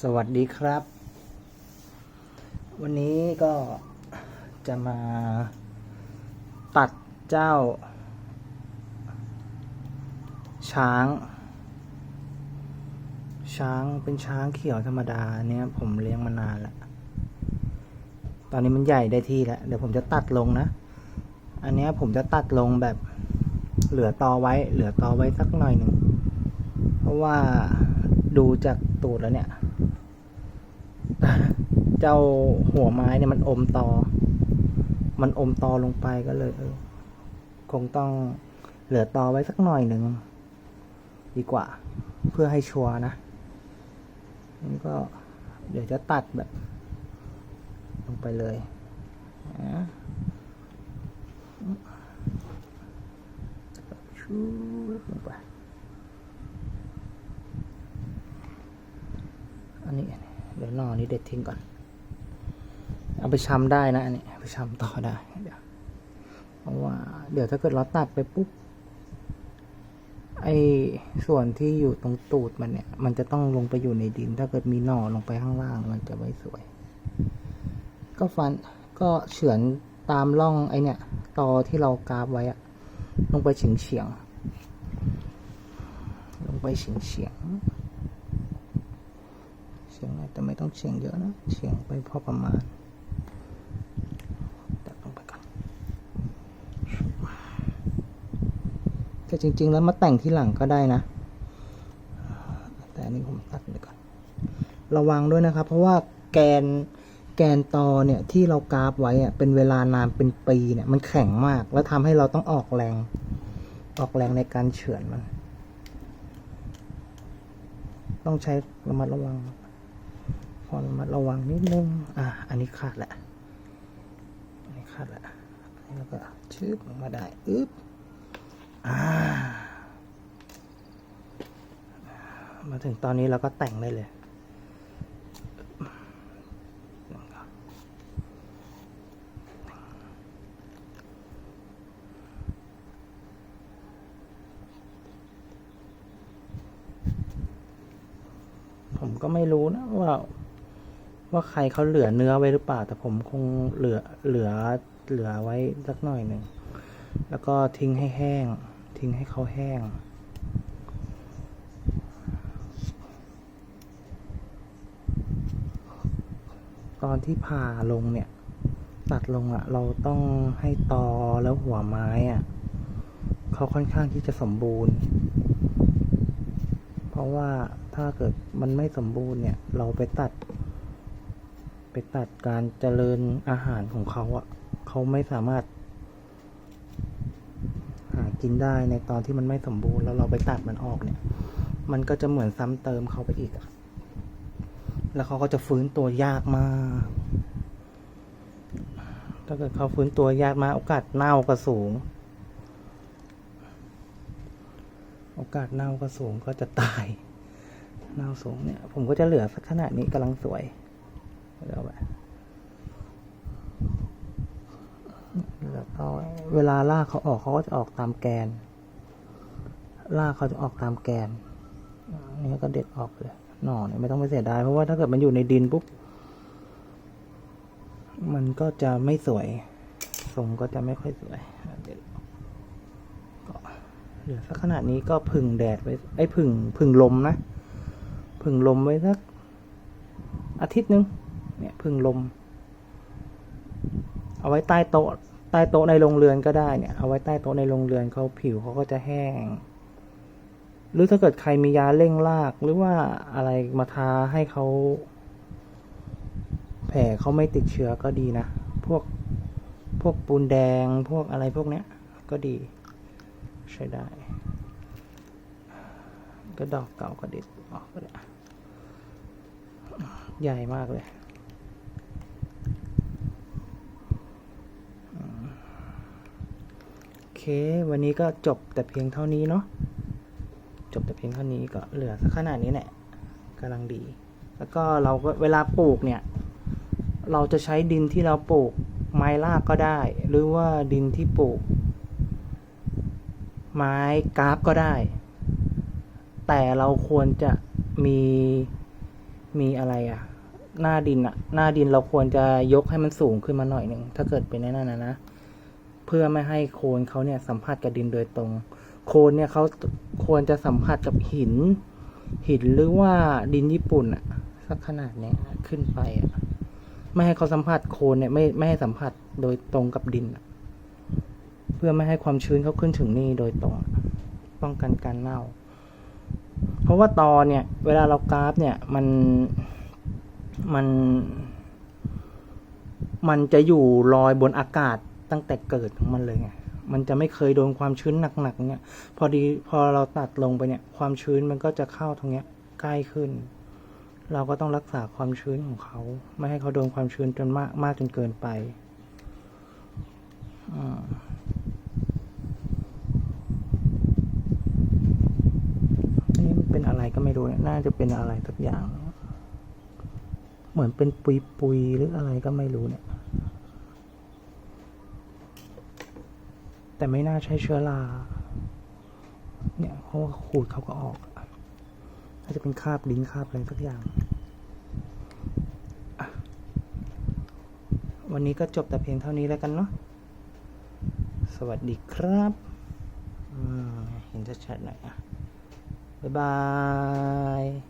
สวัสดีครับ วันนี้ก็จะมาตัดเจ้า ช้าง ช้างเป็นช้างเขียวธรรมดาเนี่ยผมเลี้ยงมานานแล้ว ตอนนี้มันใหญ่ได้ที่แล้ว เดี๋ยวผมจะตัดลงนะ อันเนี้ยผมจะตัดลงแบบเหลือตอไว้ เหลือตอไว้สักหน่อยหนึ่ง เพราะว่า ดูจากตูดแล้วเนี่ย เจ้าหัวไม้เนี่ยมันอมตอ มันอมตอลงไปก็เลยเออคงต้องเหลือตอไว้สักหน่อยหนึ่งดีกว่า เพื่อให้ชัวร์นะนี่ก็เดี๋ยวจะตัดแบบ ลงไปเลยนะชูลงไป อันนี้ เดี๋ยวหนอนี้เด็ดทิ้งก่อน เอาไปชำได้นะอันนี้ไปชำต่อได้เดี๋ยวเพราะว่า เดี๋ยวถ้าเกิดเราตัดไปปุ๊บไอ้ส่วนที่อยู่ตรงตูดมันเนี่ย มันจะต้องลงไปอยู่ในดิน ถ้าเกิดมีหน่อลงไปข้างล่าง มันจะไม่สวย ก็ฟันก็เฉือนตามร่องไอเนี่ยตอที่เรากราบไว้อะลงไปเฉียงเฉียงลงไปเฉียงเฉียง ฉียงหน่อยแต่ไม่ต้องเฉียงเยอะนะเฉียงไปพอประมาณตัดลงไปก่อนแต่จริง ๆ แล้วมาแต่งที่หลังก็ได้นะ แต่อันนี้ผมตัดไปก่อน ระวังด้วยนะครับ เพราะว่าแกนแกนตอเนี่ยที่เรากราฟไว้อะเป็นเวลานานเป็นปีเนี่ยมันแข็งมาก แล้วทำให้เราต้องออกแรง ออกแรงในการเฉือนมัน ต้องใช้ระมัดระวัง พอระมัดระวังนิดนึง อะ อันนี้ขาดแหละ อันนี้ขาดแหละอันนี้เราก็ชืบออกมาได้ อึ๊บ อ่า มาถึงตอนนี้เราก็แต่งได้เลยผมก็ไม่รู้นะว่า ว่าใครเขาเหลือเนื้อไว้หรือเปล่า แต่ผมคงเหลือเหลือเหลือไว้สักหน่อยหนึ่ง แล้วก็ทิ้งให้แห้ง ทิ้งให้เขาแห้ง ตอนที่ผ่าลงเนี่ย ตัดลงอะ่ะ เราต้องให้ตอแล้วหัวไม้อะ่ะเขาค่อนข้างที่จะสมบูรณ์ เพราะว่าถ้าเกิดมันไม่สมบูรณ์เนี่ย เราไปตัด ไปตัดการเจริญอาหารของเขาอะ่ะ เขาไม่สามารถ หากินได้ในตอนที่มันไม่สมบูรณ์แล้วเราไปตัดมันออกเนี่ย มันก็จะเหมือนซ้ำเติมเขาไปอีกอะแล้วเขาก็จะฟื้นตัวยากมาก ถ้าเกิดเขาฟื้นตัวยากมาก โอกาสเน่าก็สูง โอกาสเน่าก็สูงก็จะตาย เน่าสูงเนี่ย ผมก็จะเหลือสักขนาดนี้กำลังสวย เหลือไปแล้วก็เวลาลากเขาออกเขาก็จะออกตามแกน ลากเขาจะออกตามแกนนี่ก็เด็ดออกเลยหน่อเนี่ยไม่ต้องไปเสียดายเพราะว่าถ้าเกิดมันอยู่ในดินปุ๊บมันก็จะไม่สวยทรงก็จะไม่ค่อยสวยเด็ดออกก็เหลือสักขนาดนี้ก็พึ่งแดดไว้ไอ้พึ่งพึ่งลมนะ พึ่งลมไว้สักอาทิตย์หนึ่ง เนี่ยพึ่งลม เอาไว้ใต้โต๊ะใต้โต๊ะในโรงเรือนก็ได้เนี่ย เอาไว้ใต้โต๊ะในโรงเรือนเขาผิวเขาก็จะแห้ง หรือถ้าเกิดใครมียาเร่งราก หรือว่าอะไรมาทาให้เขาแผลเขาไม่ติดเชื้อก็ดีนะ พวกพวกปูนแดงพวกอะไรพวกเนี้ย ก็ดี ใช้ได้ ก็ดอกเก่าก็เด็ดออกก็ได้ใหญ่มากเลย โอ เค วันนี้ก็จบแต่เพียงเท่านี้เนาะจบแต่เพียงเท่านี้ก็เหลือสักขนาดนี้แหละกำลังดี แล้วก็เราก็เวลาปลูกเนี่ย เราจะใช้ดินที่เราปลูกไม้รากก็ได้ หรือว่าดินที่ปลูก ไม้กราฟก็ได้ แต่เราควรจะมีมีอะไรอะหน้าดินอะหน้าดินเราควรจะยกให้มันสูงขึ้นมาหน่อยหนึ่งถ้าเกิดเป็นในนั้นนะนะ เพื่อไม่ให้โคนเขาเนี่ยสัมผัสกับดินโดยตรง โคนเนี่ยเขาควรจะสัมผัสกับหิน หินหรือว่าดินญี่ปุ่นอะสักขนาดเนี้ยขึ้นไปอะไม่ให้เขาสัมผัสโคนเนี่ยไม่ไม่ให้สัมผัสโดยตรงกับดิน เพื่อไม่ให้ความชื้นเขาขึ้นถึงนี่โดยตรง ป้องกันการเน่า เพราะว่าตอเนี่ย เวลาเรากราฟเนี่ยมันมัน มันจะอยู่ลอยบนอากาศ ตั้งแต่เกิดของมันเลยไงมันจะไม่เคยโดนความชื้นหนักๆเนี่ย พอดีพอเราตัดลงไปเนี่ย ความชื้นมันก็จะเข้าตรงเนี้ยใกล้ขึ้น เราก็ต้องรักษาความชื้นของเขา ไม่ให้เขาโดนความชื้นจนมากมากจนเกินไปอืมอันนี้มันเป็นอะไรก็ไม่รู้เนี่ยน่าจะเป็นอะไรสักอย่าง เหมือนเป็นปุยปุยๆหรืออะไรก็ไม่รู้เนี่ย แต่ไม่น่าใช่เชื้อรา เนี่ยเพราะว่าขูดเขาก็ออกอะน่าจะเป็นคราบลิ้นคราบอะไรสักอย่าง วันนี้ก็จบแต่เพียงเท่านี้แล้วกันเนาะ สวัสดีครับเห็นชัดๆหน่อยอะบ๊ายบาย